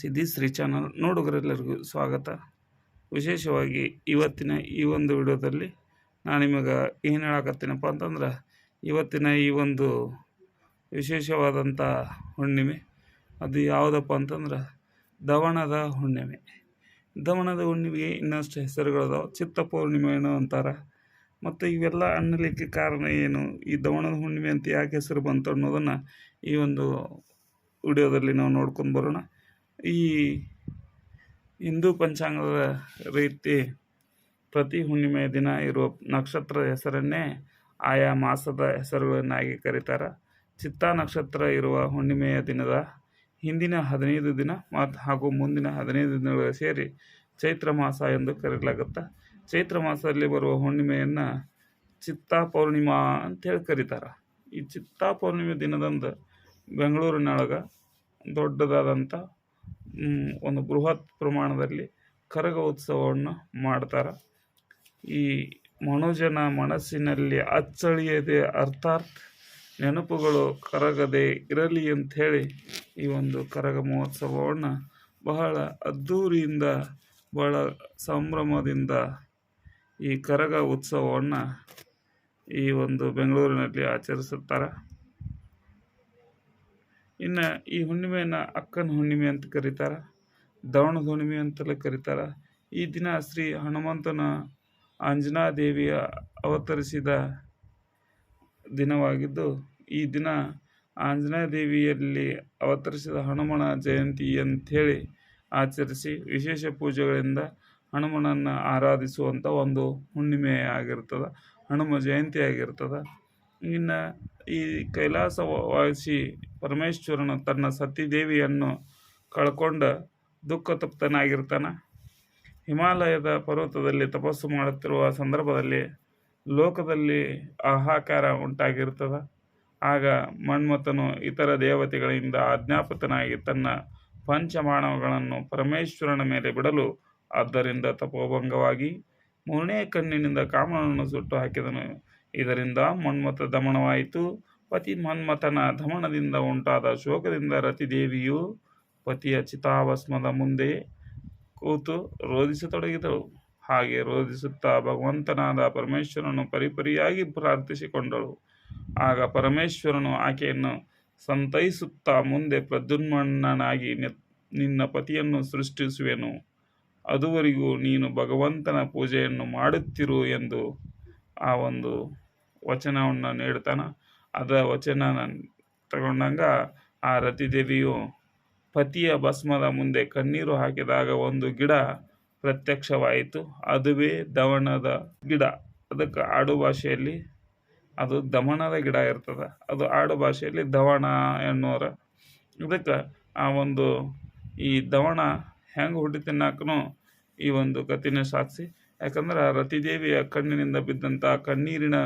ಸಿದ್ಧಿ ಶ್ರೀ ಚಾನಲ್ ನೋಡುಗರೆಲ್ಲರಿಗೂ ಸ್ವಾಗತ. ವಿಶೇಷವಾಗಿ ಇವತ್ತಿನ ಈ ಒಂದು ವಿಡಿಯೋದಲ್ಲಿ ನಾನು ನಿಮಗೆ ಏನು ಹೇಳಕತ್ತೀನಪ್ಪ ಅಂತಂದ್ರೆ, ಇವತ್ತಿನ ಈ ಒಂದು ವಿಶೇಷವಾದಂಥ ಹುಣ್ಣಿಮೆ, ಅದು ಯಾವುದಪ್ಪ ಅಂತಂದ್ರೆ, ದವಣದ ಹುಣ್ಣಿಮೆ. ದವಣದ ಹುಣ್ಣಿಮೆಗೆ ಇನ್ನಷ್ಟು ಹೆಸರುಗಳದಾವೆ, ಚಿತ್ತ ಪೌರ್ಣಿಮೆ ಏನೋ ಅಂತಾರೆ. ಮತ್ತು ಇವೆಲ್ಲ ಅನ್ನಲಿಕ್ಕೆ ಕಾರಣ ಏನು, ಈ ದವಣದ ಹುಣ್ಣಿಮೆ ಅಂತ ಯಾಕೆ ಹೆಸರು ಬಂತು ಅನ್ನೋದನ್ನು ಈ ಒಂದು ವಿಡಿಯೋದಲ್ಲಿ ನಾವು ನೋಡ್ಕೊಂಡು ಬರೋಣ. ಈ ಹಿಂದೂ ಪಂಚಾಂಗದ ರೀತಿ ಪ್ರತಿ ಹುಣ್ಣಿಮೆಯ ದಿನ ಇರುವ ನಕ್ಷತ್ರ ಹೆಸರನ್ನೇ ಆಯಾ ಮಾಸದ ಹೆಸರುಗಳನ್ನಾಗಿ ಕರೀತಾರೆ. ಚಿತ್ತಾ ನಕ್ಷತ್ರ ಇರುವ ಹುಣ್ಣಿಮೆಯ ದಿನದ ಹಿಂದಿನ ಹದಿನೈದು ದಿನ ಮತ್ತು ಹಾಗೂ ಮುಂದಿನ ಹದಿನೈದು ದಿನಗಳು ಸೇರಿ ಚೈತ್ರ ಮಾಸ ಎಂದು ಕರೆಯಲಾಗುತ್ತೆ ಚೈತ್ರ ಮಾಸದಲ್ಲಿ ಬರುವ ಹುಣ್ಣಿಮೆಯನ್ನು ಚಿತ್ತಾ ಪೌರ್ಣಿಮಾ ಅಂತೇಳಿ ಕರೀತಾರೆ. ಈ ಚಿತ್ತಾ ಪೌರ್ಣಿಮೆ ದಿನದಂದು ಬೆಂಗಳೂರಿನೊಳಗೆ ದೊಡ್ಡದಾದಂಥ ಒಂದು ಬೃಹತ್ ಪ್ರಮಾಣದಲ್ಲಿ ಕರಗ ಉತ್ಸವವನ್ನು ಮಾಡ್ತಾರೆ. ಈ ಮನುಜನ ಮನಸ್ಸಿನಲ್ಲಿ ಅಚ್ಚಳಿಯದೆ ಅರ್ಥಾತ್ ನೆನಪುಗಳು ಕರಗದೆ ಇರಲಿ ಅಂಥೇಳಿ ಈ ಒಂದು ಕರಗ ಮಹೋತ್ಸವವನ್ನು ಬಹಳ ಅದ್ಧೂರಿಯಿಂದ ಬಹಳ ಸಂಭ್ರಮದಿಂದ ಈ ಕರಗ ಉತ್ಸವವನ್ನು ಈ ಒಂದು ಬೆಂಗಳೂರಿನಲ್ಲಿ ಆಚರಿಸುತ್ತಾರೆ. ಇನ್ನು ಈ ಹುಣ್ಣಿಮೆಯನ್ನು ಅಕ್ಕನ ಹುಣ್ಣಿಮೆ ಅಂತ ಕರೀತಾರೆ ದಾವಣದ ಹುಣ್ಣಿಮೆ ಅಂತಲೇ ಕರೀತಾರೆ. ಈ ದಿನ ಶ್ರೀ ಹನುಮಂತನ ಆಂಜನಾದೇವಿಯ ಅವತರಿಸಿದ ದಿನವಾಗಿದ್ದು, ಈ ದಿನ ಆಂಜನೇಯ ದೇವಿಯಲ್ಲಿ ಅವತರಿಸಿದ ಹನುಮನ ಜಯಂತಿ ಅಂಥೇಳಿ ಆಚರಿಸಿ ವಿಶೇಷ ಪೂಜೆಗಳಿಂದ ಹನುಮನನ್ನು ಆರಾಧಿಸುವಂಥ ಒಂದು ಹುಣ್ಣಿಮೆ ಆಗಿರ್ತದೆ ಹನುಮ ಜಯಂತಿ ಆಗಿರ್ತದೆ. ಇನ್ನು ಈ ಕೈಲಾಸವಾಸಿ ಪರಮೇಶ್ವರನು ತನ್ನ ಸತೀದೇವಿಯನ್ನು ಕಳ್ಕೊಂಡ ದುಃಖ ತಪ್ತನಾಗಿರ್ತಾನೆ ಹಿಮಾಲಯದ ಪರ್ವತದಲ್ಲಿ ತಪಸ್ಸು ಮಾಡುತ್ತಿರುವ ಸಂದರ್ಭದಲ್ಲಿ ಲೋಕದಲ್ಲಿ ಆಹಾಕಾರ ಉಂಟಾಗಿರ್ತದೆ. ಆಗ ಮನ್ಮಥನು ಇತರ ದೇವತೆಗಳಿಂದ ಅಜ್ಞಾಪತನಾಗಿ ತನ್ನ ಪಂಚಮಾಣವಗಳನ್ನು ಪರಮೇಶ್ವರನ ಮೇಲೆ ಬಿಡಲು, ಆದ್ದರಿಂದ ತಪೋಭಂಗವಾಗಿ ಮೂರನೇ ಕಣ್ಣಿನಿಂದ ಕಾಮನನ್ನು ಸುಟ್ಟು ಹಾಕಿದನು. ಇದರಿಂದ ಮನ್ಮಥ ದಮನವಾಯಿತು. ಪತಿ ಮನ್ಮಥನ ದಮನದಿಂದ ಉಂಟಾದ ಶೋಕದಿಂದ ರತಿದೇವಿಯು ಪತಿಯ ಚಿತಾಭಸ್ಮದ ಮುಂದೆ ಕೂತು ರೋಧಿಸತೊಡಗಿದಳು. ಹಾಗೆ ರೋಧಿಸುತ್ತಾ ಭಗವಂತನಾದ ಪರಮೇಶ್ವರನು ಪರಿಪರಿಯಾಗಿ ಪ್ರಾರ್ಥಿಸಿಕೊಂಡಳು. ಆಗ ಪರಮೇಶ್ವರನು ಆಕೆಯನ್ನು ಸಂತೈಸುತ್ತಾ ಮುಂದೆ ಪ್ರದ್ಯುನ್ಮಣ್ಣನಾಗಿ ನಿನ್ನ ಪತಿಯನ್ನು ಸೃಷ್ಟಿಸುವೆನು. ಅದುವರೆಗೂ ನೀನು ಭಗವಂತನ ಪೂಜೆಯನ್ನು ಮಾಡುತ್ತಿರು ಎಂದು ಆ ಒಂದು ವಚನವನ್ನು ನೀಡ್ತಾನೆ. ಅದ ವಚನ ತಗೊಂಡಂಗ ಆ ರತಿದೇವಿಯು ಪತಿಯ ಭಸ್ಮದ ಮುಂದೆ ಕಣ್ಣೀರು ಹಾಕಿದಾಗ ಒಂದು ಗಿಡ ಪ್ರತ್ಯಕ್ಷವಾಯಿತು. ಅದುವೇ ದವಣದ ಗಿಡ. ಅದಕ್ಕೆ ಆಡು ಭಾಷೆಯಲ್ಲಿ ಅದು ದಮಣದ ಗಿಡ ಇರ್ತದೆ. ಅದು ಆಡು ಭಾಷೆಯಲ್ಲಿ ದವಣ ಎನ್ನುವರ. ಇದಕ್ಕೆ ಆ ಒಂದು ಈ ದವಣ ಹೆಂಗೆ ಹುಟ್ಟಿತಿನ್ನಕ್ಕೂ ಈ ಒಂದು ಕತಿನ ಸಾಕ್ಷಿ ಯಾಕಂದ್ರೆ ರತಿದೇವಿಯ ಕಣ್ಣಿನಿಂದ ಬಿದ್ದಂಥ ಕಣ್ಣೀರಿನ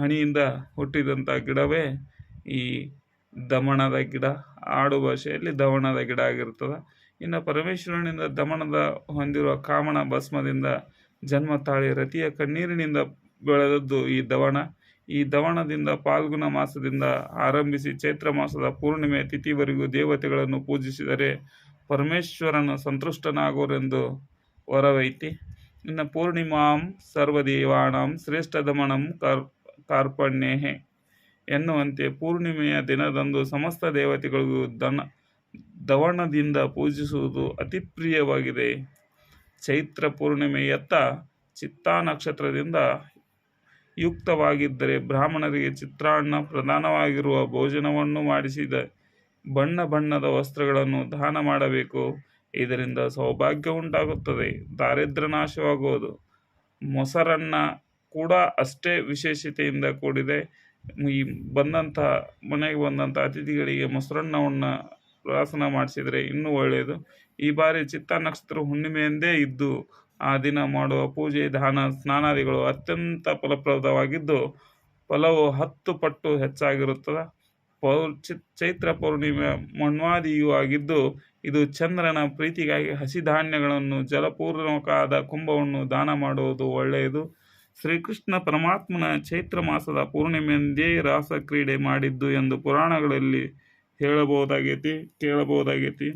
ಹನಿಯಿಂದ ಹುಟ್ಟಿದಂಥ ಗಿಡವೇ ಈ ದಮಣದ ಗಿಡ. ಆಡು ಭಾಷೆಯಲ್ಲಿ ದವಣದ ಗಿಡ ಆಗಿರ್ತದೆ ಇನ್ನು ಪರಮೇಶ್ವರನಿಂದ ದಮಣದ ಹೊಂದಿರುವ ಕಾಮಣ ಭಸ್ಮದಿಂದ ಜನ್ಮ ತಾಳಿ ರತಿಯ ಕಣ್ಣೀರಿನಿಂದ ಬೆಳೆದದ್ದು ಈ ದವಣ. ಈ ದವಣದಿಂದ ಪಾಲ್ಗುಣ ಮಾಸದಿಂದ ಆರಂಭಿಸಿ ಚೈತ್ರ ಮಾಸದ ಪೂರ್ಣಿಮೆ ತಿಥಿವರೆಗೂ ದೇವತೆಗಳನ್ನು ಪೂಜಿಸಿದರೆ ಪರಮೇಶ್ವರನು ಸಂತುಷ್ಟನಾಗೋರೆಂದು ವರವೈತಿ. ಇನ್ನು ಪೂರ್ಣಿಮಾಂ ಸರ್ವದೇವಾಣಂ ಶ್ರೇಷ್ಠ ದಮಣಂ ಕಾರ್ ಕಾರ್ಪಣ್ಯೇ ಎನ್ನುವಂತೆ ಪೂರ್ಣಿಮೆಯ ದಿನದಂದು ಸಮಸ್ತ ದೇವತೆಗಳಿಗೂ ದನ, ದವಣದಿಂದ ಪೂಜಿಸುವುದು ಅತಿ ಪ್ರಿಯವಾಗಿದೆ ಚೈತ್ರ ಪೂರ್ಣಿಮೆಯತ್ತ ಚಿತ್ತಾ ನಕ್ಷತ್ರದಿಂದ ಯುಕ್ತವಾಗಿದ್ದರೆ ಬ್ರಾಹ್ಮಣರಿಗೆ ಚಿತ್ರಾನ್ನ ಪ್ರಧಾನವಾಗಿರುವ ಭೋಜನವನ್ನು ಮಾಡಿಸಿದ ಬಣ್ಣ ಬಣ್ಣದ ವಸ್ತ್ರಗಳನ್ನು ದಾನ ಮಾಡಬೇಕು. ಇದರಿಂದ ಸೌಭಾಗ್ಯ ಉಂಟಾಗುತ್ತದೆ. ದಾರಿದ್ರ್ಯ ನಾಶವಾಗುವುದು. ಮೊಸರನ್ನ ಕೂಡ ಅಷ್ಟೇ ವಿಶೇಷತೆಯಿಂದ ಕೂಡಿದೆ. ಈ ಬಂದಂಥ, ಮನೆಗೆ ಬಂದಂಥ ಅತಿಥಿಗಳಿಗೆ ಮೊಸರನ್ನವನ್ನು ಪ್ರಾಸನ ಮಾಡಿಸಿದರೆ ಇನ್ನೂ ಒಳ್ಳೆಯದು. ಈ ಬಾರಿ ಚಿತ್ತ ನಕ್ಷತ್ರ ಹುಣ್ಣಿಮೆಯಂದೇ ಇದ್ದು, ಆ ದಿನ ಮಾಡುವ ಪೂಜೆ, ದಾನ, ಸ್ನಾನಾದಿಗಳು ಅತ್ಯಂತ ಫಲಪ್ರದವಾಗಿದ್ದು, ಫಲವು ಹತ್ತು ಪಟ್ಟು ಹೆಚ್ಚಾಗಿರುತ್ತದೆ. ಪೌ ಚೈತ್ರ ಪೌರ್ಣಿಮೆ ಮಣ್ವಾದಿಯೂ ಆಗಿದ್ದು, ಇದು ಚಂದ್ರನ ಪ್ರೀತಿಗಾಗಿ ಹಸಿ ಧಾನ್ಯಗಳನ್ನು ಜಲಪೂರ್ವಕವಾದ ಕುಂಭವನ್ನು ದಾನ ಮಾಡುವುದು ಒಳ್ಳೆಯದು. ಶ್ರೀಕೃಷ್ಣ ಪರಮಾತ್ಮನ ಚೈತ್ರ ಮಾಸದ ಪೂರ್ಣಿಮೆಯಂದೇ ರಾಸ ಕ್ರೀಡೆ ಮಾಡಿದ್ದು ಎಂದು ಪುರಾಣಗಳಲ್ಲಿ ಹೇಳಬಹುದಾಗೈತಿ, ಕೇಳಬಹುದಾಗೈತಿ.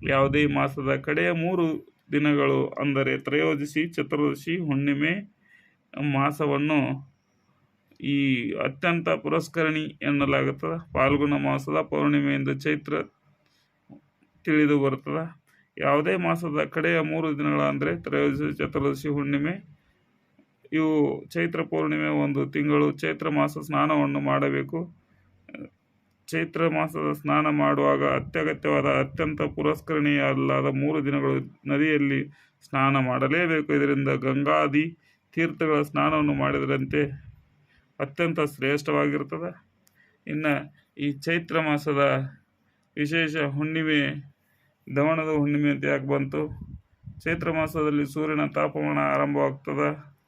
ಯಾವುದೇ ಮಾಸದ ಕಡೆಯ ಮೂರು ದಿನಗಳು ಅಂದರೆ ತ್ರಯೋದಶಿ, ಚತುರ್ದಶಿ, ಹುಣ್ಣಿಮೆ ಮಾಸವನ್ನು ಈ ಅತ್ಯಂತ ಪುರಸ್ಕರಣಿ ಎನ್ನಲಾಗುತ್ತದೆ. ಫಾಲ್ಗುಣ ಮಾಸದ ಪೌರ್ಣಿಮೆಯಿಂದ ಚೈತ್ರ ತಿಳಿದು ಬರ್ತದೆ ಯಾವುದೇ ಮಾಸದ ಕಡೆಯ ಮೂರು ದಿನಗಳ ಅಂದರೆ ತ್ರಯೋದಶಿ, ಚತುರ್ದಶಿ, ಹುಣ್ಣಿಮೆ ಇವು ಚೈತ್ರ ಪೂರ್ಣಿಮೆ ಒಂದು ತಿಂಗಳು ಚೈತ್ರ ಮಾಸ ಸ್ನಾನವನ್ನು ಮಾಡಬೇಕು. ಚೈತ್ರ ಮಾಸದ ಸ್ನಾನ ಮಾಡುವಾಗ ಅತ್ಯಗತ್ಯವಾದ ಅತ್ಯಂತ ಪುರಸ್ಕರಣೀಯ ಅಲ್ಲದ ಮೂರು ದಿನಗಳು ನದಿಯಲ್ಲಿ ಸ್ನಾನ ಮಾಡಲೇಬೇಕು. ಇದರಿಂದ ಗಂಗಾದಿ ತೀರ್ಥಗಳ ಸ್ನಾನವನ್ನು ಮಾಡಿದರಂತೆ ಅತ್ಯಂತ ಶ್ರೇಷ್ಠವಾಗಿರ್ತದೆ ಇನ್ನು ಈ ಚೈತ್ರ ಮಾಸದ ವಿಶೇಷ ಹುಣ್ಣಿಮೆ ದವಣದ ಹುಣ್ಣಿಮೆ ಅಂತ ಯಾಕೆ ಬಂತು? ಚೈತ್ರ ಮಾಸದಲ್ಲಿ ಸೂರ್ಯನ ತಾಪಮಾನ ಆರಂಭವಾಗ್ತದೆ.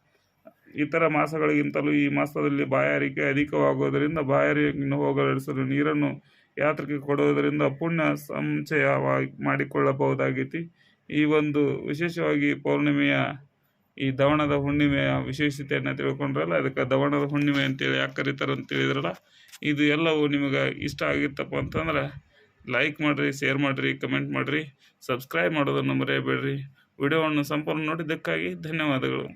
ಇತರ ಮಾಸಗಳಿಗಿಂತಲೂ ಈ ಮಾಸದಲ್ಲಿ ಬಾಯಾರಿಕೆ ಅಧಿಕವಾಗುವುದರಿಂದ ಬಾಯಾರಿಯನ್ನು ಹೋಗಲಾಡಿಸಲು ನೀರನ್ನು ಯಾತ್ರೆಗೆ ಕೊಡುವುದರಿಂದ ಪುಣ್ಯ ಸಂಚಯವಾಗಿ ಮಾಡಿಕೊಳ್ಳಬಹುದಾಗಿತಿ ಈ ಒಂದು ವಿಶೇಷವಾಗಿ ಪೌರ್ಣಿಮೆಯ ಈ ದವಣದ ಹುಣ್ಣಿಮೆಯ ವಿಶೇಷತೆಯನ್ನು ತಿಳ್ಕೊಂಡ್ರಲ್ಲ, ಅದಕ್ಕೆ ದವಣದ ಹುಣ್ಣಿಮೆ ಅಂತೇಳಿ ಯಾಕೆ ಕರೀತಾರೆ ಅಂತ ಹೇಳಿದ್ರಲ್ಲ ಇದು ಎಲ್ಲವೂ ನಿಮಗೆ ಇಷ್ಟ ಆಗಿತ್ತಪ್ಪ ಅಂತಂದ್ರೆ ಲೈಕ್ ಮಾಡಿರಿ ಶೇರ್ ಮಾಡಿರಿ ಕಮೆಂಟ್ ಮಾಡಿರಿ ಸಬ್ಸ್ಕ್ರೈಬ್ ಮಾಡೋದನ್ನು ಮರೆಯಬೇಡ್ರಿ. ವಿಡಿಯೋವನ್ನು ಸಂಪೂರ್ಣ ನೋಡಿದ್ದಕ್ಕಾಗಿ ಧನ್ಯವಾದಗಳು.